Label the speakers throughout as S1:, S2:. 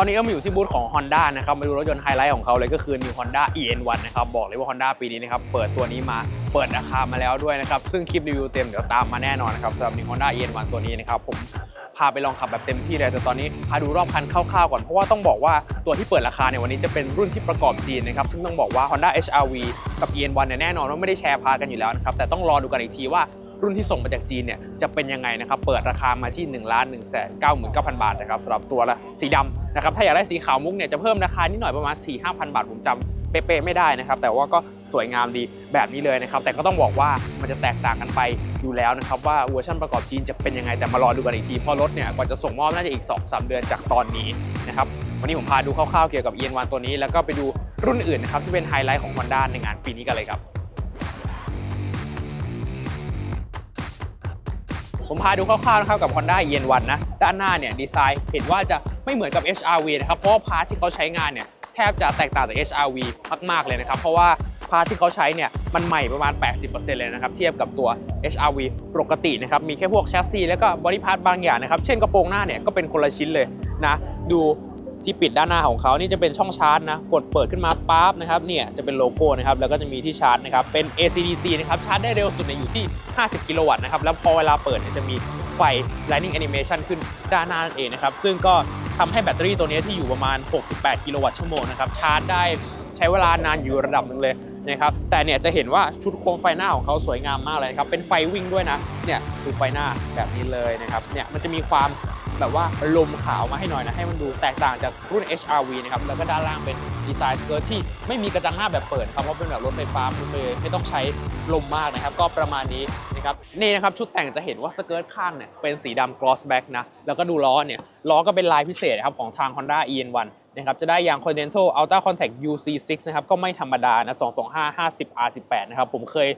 S1: ตอนนี้ก็มาอยู่ที่บูธของ Honda นะครับ มาดูรถยนต์ไฮไลท์ของเขาเลยก็คือ New Honda EN1 นะครับ บอกเลยว่า Honda ปีนี้นะครับ เปิดตัวนี้มาเปิดราคามาแล้วด้วยนะครับ ซึ่งคลิปรีวิวเต็มเดี๋ยวตามมาแน่นอนนะครับสำหรับ New Honda EN1 ตัวนี้นะครับผมพาไปลองขับแบบเต็มที่เลยแต่ตอนนี้พาดูรอบคันคร่าวๆก่อน เพราะว่าต้องบอกว่าตัวที่เปิดราคาเนี่ยวันนี้จะเป็นรุ่นที่ประกอบจีนนะครับ ซึ่งต้องบอกว่า Honda HRV กับ EN1 เนี่ยแน่นอนว่าไม่ได้แชร์พากันอยู่แล้วนะครับแต่ต้องรอดูกันอีกทีว่า รุ่นที่ส่งมาจากจีนเนี่ยจะเป็นยังไงนะครับเปิดราคามาที่1 1 9 9 9 0 0 0 บาทนะครับสำหรับตัวละสีดำนะครับถ้าอยากได้สีขาวมุกเนี่ยจะเพิ่มราคานิดหน่อยประมาณ 4 5 0 0 0 บาทผมจำเป๊ะๆไม่ได้นะครับแต่ว่าก็สวยงามดีแบบนี้เลยนะครับแต่ก็ต้องบอกว่ามันจะแตกต่างกันไปอยู่แล้วนะครับว่าเวอร์ชันประกอบจีนจะเป็นยังไงแต่มารอดูกันอีกทีเพราะรถเนี่ยกว่าจะส่งมอบน่าจะอีก 2-3 เดือนจากตอนนี้นะครับวันนี้ผมพาดูคร่าวๆเกี่ยวกับ EN1 ตัวนี้ แล้วก็ไปดูรุ่นอื่นนะครับที่เป็นไฮไลท์ของ Honda ในงานปีนี้กันเลยครับ ผมพาดูคร่าวๆนะครับกับ Honda EN1 นะด้านหน้าเนี่ยดีไซน์เห็นว่าจะไม่เหมือนกับ HRV นะครับเพราะพาร์ทที่เขาใช้งานเนี่ยแทบจะแตกต่างจาก HRV มากๆเลยนะครับเพราะว่าพาร์ทที่เขาใช้เนี่ยมันใหม่ประมาณ 80%เลยนะครับเทียบกับตัว HRV ปกตินะครับมีแค่พวกแชสซีแล้วก็บอดี้พาร์ทบางอย่างนะครับเช่นกระโปรงหน้าเนี่ยก็เป็นคนละชิ้นเลยนะดู ที่ปิดด้านหน้าของเขานี่จะเป็นช่องชาร์จนะกดเปิดขึ้นมาปั๊บนะครับเนี่ยจะเป็นโลโก้นะครับแล้วก็จะมีที่ชาร์จนะครับเป็น ACDC นะครับชาร์จได้เร็วสุดเนี่ยอยู่ที่ 50 กิโลวัตต์นะครับแล้วพอเวลาเปิดเนี่ยจะมีไฟ Lightning Animation ขึ้นด้านหน้านั่นเองนะครับซึ่งก็ทำให้แบตเตอรี่ตัวนี้ที่อยู่ประมาณ 68 กิโลวัตต์ชั่วโมงนะครับชาร์จได้ใช้เวลานานอยู่ระดับหนึ่งเลยนะครับแต่เนี่ยจะเห็นว่าชุดโคมไฟหน้าของเขาสวยงามมากเลยครับเป็นไฟวิ่งด้วยนะเนี่ยดูไฟหน้าแบบนี้เลยนะครับเนี่ยมันจะมีความ แบบว่าลมขาวมาให้หน่อยนะ ให้มันดูแตกต่างจากรุ่น HRV นะครับ แล้วก็ด้านล่างเป็นดีไซน์สเกิร์ตที่ไม่มีกระจังหน้าแบบเปิดครับเพราะเป็นแบบรถไฟฟ้ามันเลยไม่ต้องใช้ลมมากนะครับ ก็ประมาณนี้นะครับนี่นะครับชุดแต่งจะเห็นว่าสเกิร์ตข้างเนี่ยเป็นสีดำ gloss black นะแล้วก็ดูล้อเนี่ยล้อก็เป็นลายพิเศษนะครับของทาง Honda EN1 นะครับจะได้ยาง Continental Ultra Contact UC6 นะครับก็ไม่ธรรมดานะ225 50 R18 นะครับผมเคย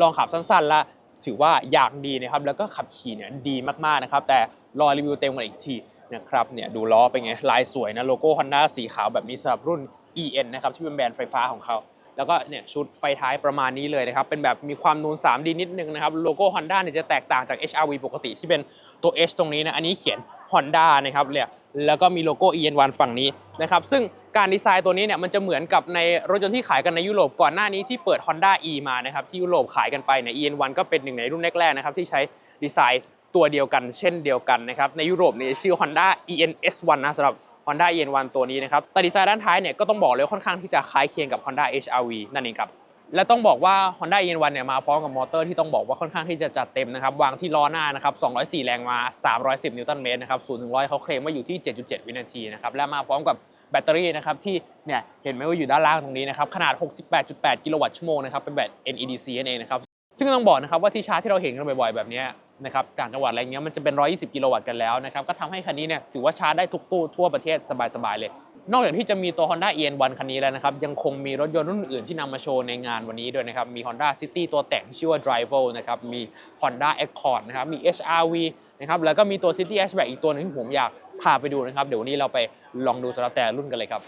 S1: ลองขับสั้นๆ แล้วถือว่าอยากดีนะครับแล้วก็ขับขี่เนี่ยดีมากๆนะครับแต่ รอรีวิวเต็มกันอีกทีนะครับเนี่ยดูล้อเป็นไงลายสวยนะโลโก้ Honda สีขาวแบบนี้สำหรับรุ่น EN นะครับที่เป็นแบรนด์ไฟฟ้าของเขา แล้วก็เนี่ยชุดไฟท้ายประมาณนี้เลยนะครับ เป็นแบบมีความนูน 3D นิดนึงนะครับโลโก้ Honda เนี่ยจะแตกต่างจาก HRV ปกติที่เป็นตัว H ตรงนี้นะอันนี้เขียน Honda นะครับเนี่ยแล้วก็มีโลโก้ EN1 ฝั่งนี้นะครับซึ่งการดีไซน์ตัวนี้เนี่ยมันจะเหมือนกับในรถยนต์ที่ขายกันในยุโรปก่อนหน้านี้ที่เปิด Honda E มานะครับที่ยุโรปขายกันไปเนี่ย EN1 ก็เป็นหนึ่งในรุ่นแรกๆนะครับที่ใช้ดีไซน์ ตัวเดียวกันเช่นเดียวกันนะครับในยุโรปเนี่ยชื่อ Honda ENS1 นะสำหรับ Honda EN1 ตัวนี้นะครับแต่ดีไซน์ด้านท้ายเนี่ยก็ต้องบอกเลยค่อนข้างที่จะคล้ายเคียงกับ Honda HRV นั่นเองครับและต้องบอกว่า Honda EN1 เนี่ยมาพร้อมกับมอเตอร์ที่ต้องบอกว่าค่อนข้างที่จะจัดเต็มนะครับ วางที่ล้อหน้านะครับ 204 แรงม้า310 นิวตันเมตรนะครับ0ถึง100เขาเคลมว่าอยู่ที่ 7.7 วินาทีนะครับ และมาพร้อมกับแบตเตอรี่นะครับที่เนี่ยเห็นไหมว่าอยู่ด้านล่างตรงนี้นะครับ ขนาด 68.8 กิโลวัตต์ชั่วโมงนะครับ เป็นแบต NEDC นั่นเองนะครับ ซึ่งต้องบอกนะครับว่าที่ชาร์จที่เราเห็นกันบ่อยๆแบบนี้ นะครับต่างจังหวัดอะไรเงี้ยมันจะเป็น 120 กิโลวัตต์กันแล้วนะครับก็ทำให้คันนี้เนี่ยถือว่าชาร์จได้ทุกตู้ทั่วประเทศสบายๆเลย นอกจากที่จะมีตัว Honda EN1 คันนี้แล้วนะครับยังคงมีรถยนต์รุ่นอื่นที่นำมาโชว์ในงานวันนี้ด้วยนะครับมี Honda City ตัวแต่งที่ชื่อว่า Driver นะครับมี Honda Accord นะครับมี HRV นะครับแล้วก็มีตัว City Hatchback อีกตัวหนึงที่ผมอยากพาไปดูนะครับเดี๋ยววันนี้เราไปลองดูสำหรับแต่รุ่นกันเลยครับ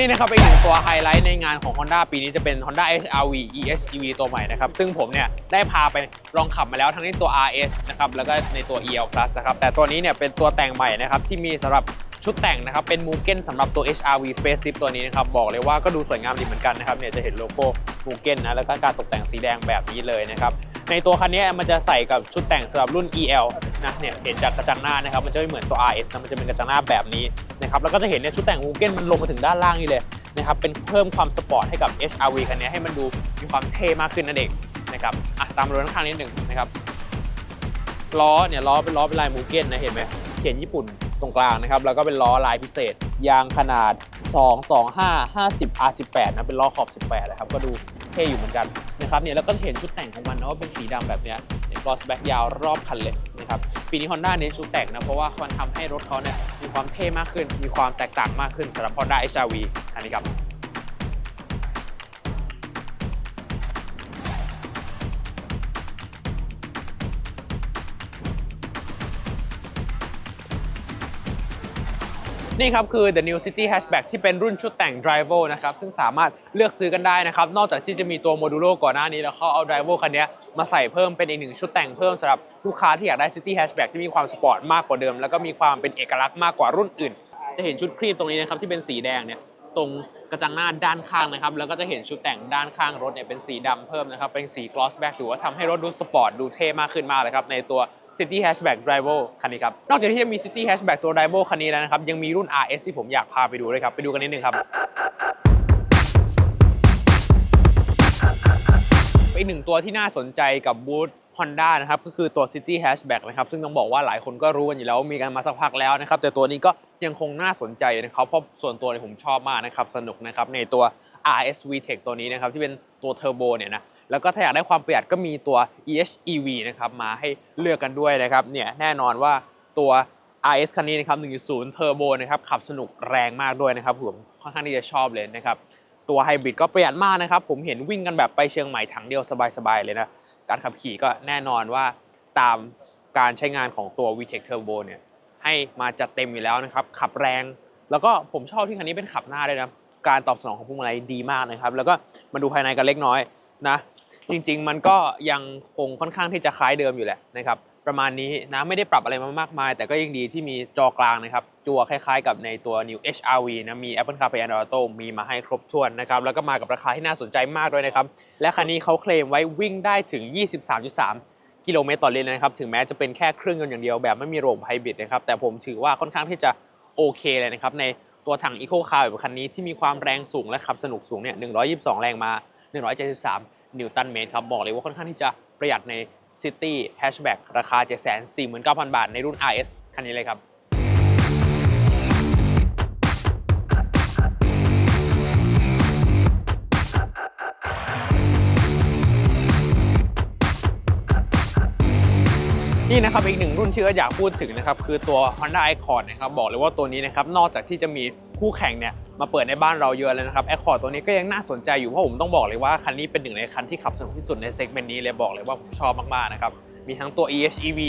S1: นี่นะครับเป็นหนึ่งตัวไฮไลท์ในงานของ Honda ปีนี้จะเป็น Honda HRV EHEV ตัวใหม่นะครับซึ่งผมเนี่ยได้พาไปลองขับมาแล้วทั้งในตัว RS นะครับแล้วก็ในตัว EL Plus นะครับแต่ตัวนี้เนี่ยเป็นตัวแต่งใหม่นะครับที่มีสำหรับชุดแต่งนะครับเป็นมูเก้นสำหรับตัว HRV Facelift ตัวนี้นะครับบอกเลยว่าก็ดูสวยงามดีเหมือนกันนะครับเนี่ยจะเห็นโลโก้มูเก้นนะแล้วก็การตกแต่งสีแดงแบบนี้เลยนะครับในตัวคันนี้มันจะใส่กับชุดแต่งสำหรับรุ่น EL นะเนี่ยเห็นจากกระจังหน้านะครับมันจะไม่เหมือนตัว RS นะมันจะเป็นกระจังหน้าแบบนี้ นะครับแล้วก็จะเห็นเนี่ยชุดแต่งวูเก้นมันลงมาถึงด้านล่างนี่เลยนะครับเป็นเพิ่มความสปอร์ตให้กับ HRV คันนี้ให้มันดูมีความเท่มากขึ้นนั่นเองนะครับอะตามมาดูด้านข้างนิดหนึ่งนะครับล้อเนี่ยล้อเป็นล้อเป็นลายมูเก้นนะเห็นไหมเขียนญี่ปุ่นตรงกลางนะครับแล้วก็เป็นล้อลายพิเศษ ยางขนาด 2 2 5 50 R18 นะเป็นล้อขอบ 18นะครับก็ดูเท่อยู่เหมือนกันนะครับเนี่ยแล้วก็เห็นชุดแต่งของมันนะว่าเป็นสีดำแบบเนี้ย กลอสแบ็กยาวรอบคันเลยนะครับปีนี้ Honda เน้นชุดแต่งนะเพราะว่ามันทำให้รถเขาเนี่ยมีความเท่มากขึ้น มีความแตกต่างมากขึ้นสำหรับ Honda HRV คันนี้ครับ นี่ครับคือ the new city hatchback ที่เป็นรุ่นชุดแต่ง driver นะครับ ซึ่งสามารถเลือกซื้อกันได้นะครับ นอกจากที่จะมีตัวโมดูโลก่อนหน้านี้ แล้วเขาเอา driver คันนี้มาใส่เพิ่มเป็นอีกหนึ่งชุดแต่งเพิ่มสำหรับลูกค้าที่อยากได้ city hatchback ที่มีความสปอร์ตมากกว่าเดิม แล้วก็มีความเป็นเอกลักษณ์มากกว่ารุ่นอื่น จะเห็นชุดครีบตรงนี้นะครับที่เป็นสีแดงเนี่ยตรงกระจังหน้าด้านข้างนะครับ แล้วก็จะเห็นชุดแต่งด้านข้างรถเนี่ยเป็นสีดำเพิ่มนะครับ เป็นสี gloss black ถือว่าทำให้รถดูสปอร์ตดูเท่มากขึ้นมากเลยครับในตัว City Hatchback Driver คันนี้ครับ นอกจากที่จะมี City Hatchback ตัว Driver คันนี้แล้วนะครับ ยังมีรุ่น RS ที่ผมอยากพาไปดูเลยครับ ไปดูกันนิดนึงครับอีกหนึ่งตัวที่น่าสนใจกับบูธ Honda นะครับ ก็คือตัว City Hatchback นะครับ ซึ่งต้องบอกว่าหลายคนก็รู้กันอยู่แล้ว มีกันมาสักพักแล้วนะครับ แต่ตัวนี้ก็ยังคงน่าสนใจนะครับ เพราะส่วนตัวเนี่ยผมชอบมากนะครับ สนุกนะครับ ในตัว RS VTEC ตัวนี้นะครับ ที่เป็นตัวเทอร์โบเนี่ยนะ แล้วก็ถ้าอยากได้ความประหยัดก็มีตัว EHEV นะครับมาให้เลือกกันด้วยนะครับเนี่ยแน่นอนว่าตัว RS คันนี้นะครับ1.0 Turbo นะครับขับสนุกแรงมากด้วยนะครับผมค่อนข้างที่จะชอบเลยนะครับตัวไฮบริดก็ประหยัดมากนะครับผมเห็นวิ่งกันแบบไปเชียงใหม่ถังเดียวสบายๆเลยนะการขับขี่ก็แน่นอนว่าตามการใช้งานของตัว VTEC Turbo เนี่ยให้มาจัดเต็มอยู่แล้วนะครับขับแรง แล้วก็ผมชอบที่คันนี้เป็นขับหน้าด้วยนะการตอบสนองของพวงมาลัยดีมากนะครับ แล้วก็มาดูภายในกันเล็กน้อยนะ จริง ๆ มันก็ยังคงค่อนข้างที่จะคล้ายเดิมอยู่แหละนะครับประมาณนี้นะไม่ได้ปรับอะไรมามากมาย แต่ก็ยังดีที่มีจอกลางนะครับจัวคล้ายๆ กับในตัว New HRV นะมี Apple CarPlay Android Auto มีมาให้ครบถ้วนนะครับแล้วก็มากับราคาที่น่าสนใจมากด้วยนะครับและคันนี้เขาเคลมไว้วิ่งได้ถึง 23.3 กิโลเมตรต่อลิตรเลยนะครับถึงแม้จะเป็นแค่เครื่องยนต์อย่างเดียวแบบไม่มีระบบไฮบริดนะครับแต่ผมถือว่าค่อนข้างที่จะโอเคเลยนะครับในตัวถัง Eco Car แบบคันนี้ที่มีความแรงสูงและขับสนุกสูงเนี่ย122 แรงมา 173 นิวตันเมตรครับ บอกเลยว่าค่อนข้างที่จะประหยัดใน City Hatchback ราคา 749,000 บาทในรุ่น RS คันนี้เลยครับ นี่นะครับอีกหนึ่งรุ่นที่ก็อยากพูดถึงนะครับคือตัว Honda Accord นะครับบอกเลยว่าตัวนี้นะครับนอกจากที่จะมีคู่แข่งเนี่ยมาเปิดในบ้านเราเยอะเลยนะครับ Accord ตัวนี้ก็ยังน่าสนใจอยู่เพราะผมต้องบอกเลยว่าคันนี้เป็นหนึ่งในคันที่ขับสนุกที่สุดในเซกเมนต์นี้เลยบอกเลยว่าผมชอบมากๆนะครับมีทั้งตัว EHEV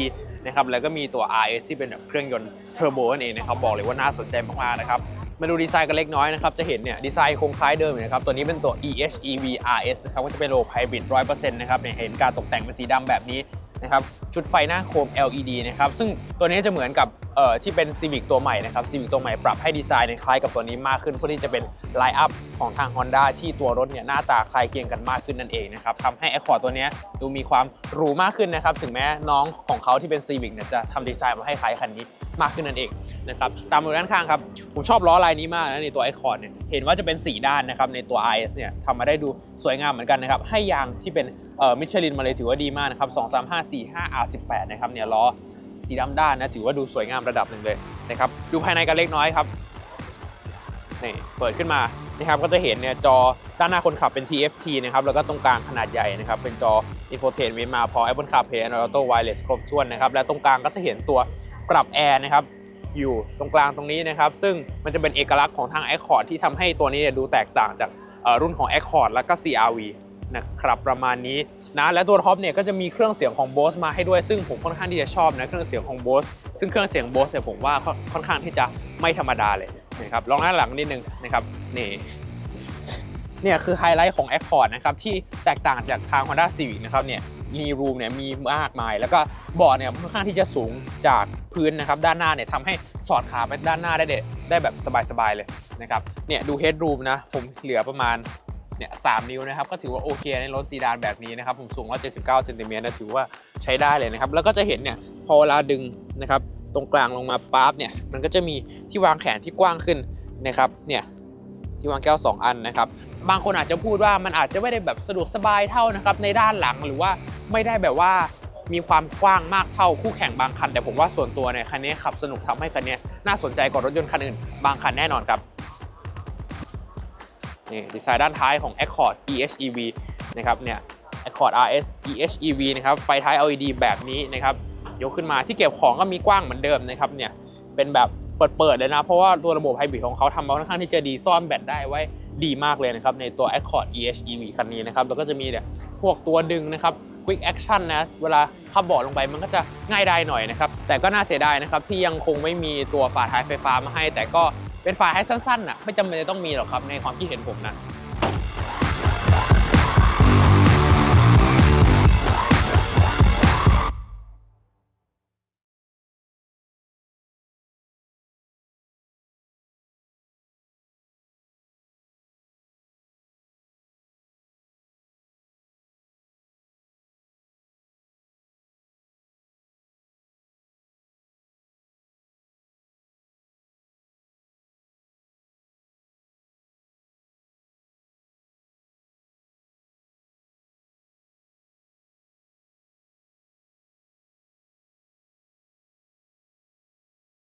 S1: นะครับแล้วก็มีตัว RS ที่เป็นแบบเครื่องยนต์เทอร์โบนั่นเองนะครับบอกเลยว่าน่าสนใจมากๆนะครับมาดูดีไซน์กันเล็กน้อยนะครับจะเห็นเนี่ยดีไซน์คงคล้ายเดิมนะครับ ตัวนี้เป็นตัว EHEV RS นะครับก็จะเป็นระบบไฮบริด100%นะครับเห็นการตกแต่งเป็นสีดำแบบนี้ นะครับชุดไฟหน้าโคม LED นะครับซึ่งตัวนี้จะเหมือนกับเอ่อที่เป็น Civic ตัวใหม่นะครับ Civic ตัวใหม่ปรับให้ดีไซน์คล้ายกับตัวนี้มากขึ้น เพื่อที่จะเป็นไลน์อัพของทาง Honda ที่ตัวรถเนี่ยหน้าตาคล้ายเคียงกันมากขึ้นนั่นเองนะครับทำให้ Accord ตัวนี้ดูมีความหรูมากขึ้นนะครับถึงแม้น้องของเขาที่เป็น Civic เนี่ยจะทำดีไซน์มาให้คล้ายคันนี้ มากขึ้นนั่นเองนะครับตามมาดูด้านข้างครับผมชอบล้อลายนี้มากนะในตัวไอคอนเนี่ยเห็นว่าจะเป็นสีด้านนะครับในตัว IS เนี่ยทำมาได้ดูสวยงามเหมือนกันนะครับให้ยางที่เป็นเอ่อมิชลินมาเลยถือว่าดีมากนะครับ2 3 5 4 5 R18 นะครับเนี่ยล้อสีดำด้านนะถือว่าดูสวยงามระดับหนึ่งเลยนะครับดูภายในกันเล็กน้อยครับ นี่เปิดขึ้นมานะครับก็จะเห็นเนี่ยจอด้านหน้าคนขับเป็น TFT นะครับแล้วก็ตรงกลางขนาดใหญ่นะครับเป็นจอ Infotainment มาพอ Apple CarPlay Android Auto Wireless ครบถ้วนนะครับและตรงกลางก็จะเห็นตัวปรับแอร์นะครับอยู่ตรงกลางตรงนี้นะครับ ซึ่งมันจะเป็นเอกลักษณ์ของทาง Accord ที่ทำให้ตัวนี้ดูแตกต่างจากรุ่นของ Accord แล้วก็ CRV นะครับประมาณนี้นะและตัวท็อปเนี่ยก็จะมีเครื่องเสียงของ Bose มาให้ด้วยซึ่งผมค่อนข้างที่จะชอบนะเครื่องเสียงของ Bose ซึ่งเครื่องเสียง Bose เนี่ยผมว่าค่อนข้างที่จะไม่ธรรมดาเลย นะครับลองหน้าหลังนิดนึงนะครับนี่เนี่ยคือไฮไลท์ของ Accord นะครับที่แตกต่างจากทาง Honda Civic นะครับเนี่ยมีรูมเนี่ยมีมากมาย แล้วก็เบาะเนี่ยค่อนข้างที่จะสูงจากพื้นนะครับ ด้านหน้าเนี่ยทำให้สอดขาไปด้านหน้าได้เดได้แบบสบายๆเลยนะครับเนี่ยดูเฮดรูมนะผมเหลือประมาณเนี่ยสนิ้วนะครับก็ถือว่าโอเคในรถซีดานแบบนี้นะครับผมสูง179เซนติเมตรนะถือว่าใช้ได้เลยนะครับแล้วก็จะเห็นเนี่ยพอเวลาดึงนะครับ ตรงกลางลงมาปั๊บเนี่ยมันก็จะมีที่วางแขนที่กว้างขึ้นนะครับเนี่ยที่วางแก้ว 2 อันนะครับบางคนอาจจะพูดว่ามันอาจจะไม่ได้แบบสะดวกสบายเท่านะครับในด้านหลังหรือว่าไม่ได้แบบว่ามีความกว้างมากเท่าคู่แข่งบางคัน แต่ผมว่าส่วนตัวเนี่ยคันนี้ขับสนุกทำให้คันนี้น่าสนใจกว่ารถยนต์คันอื่น บางคันแน่นอนครับนี่ดีไซน์ด้านท้ายของ Accord EHEV นะครับเนี่ย Accord RS EHEV นะครับไฟท้าย LED แบบนี้นะครับ ยกขึ้นมาที่เก็บของก็มีกว้างเหมือนเดิมนะครับเนี่ยเป็นแบบเปิดๆเลยนะ เพราะว่าตัวระบบไฮบริดของเขาทำมาค่อนข้างที่จะดีซ่อนแบตได้ไว้ดีมากเลยนะครับ ในตัว Accord EHEV คันนี้นะครับ แล้วก็จะมีเนี่ยพวกตัวดึงนะครับ quick action นะ เวลาขับเบาะลงไปมันก็จะง่ายได้หน่อยนะครับ แต่ก็น่าเสียดายนะครับ ที่ยังคงไม่มีตัวฝาท้ายไฟฟ้ามาให้ แต่ก็เป็นฝาท้ายสั้นๆน่ะไม่จำเป็นจะต้องมีหรอกครับในความคิดเห็นผมนะ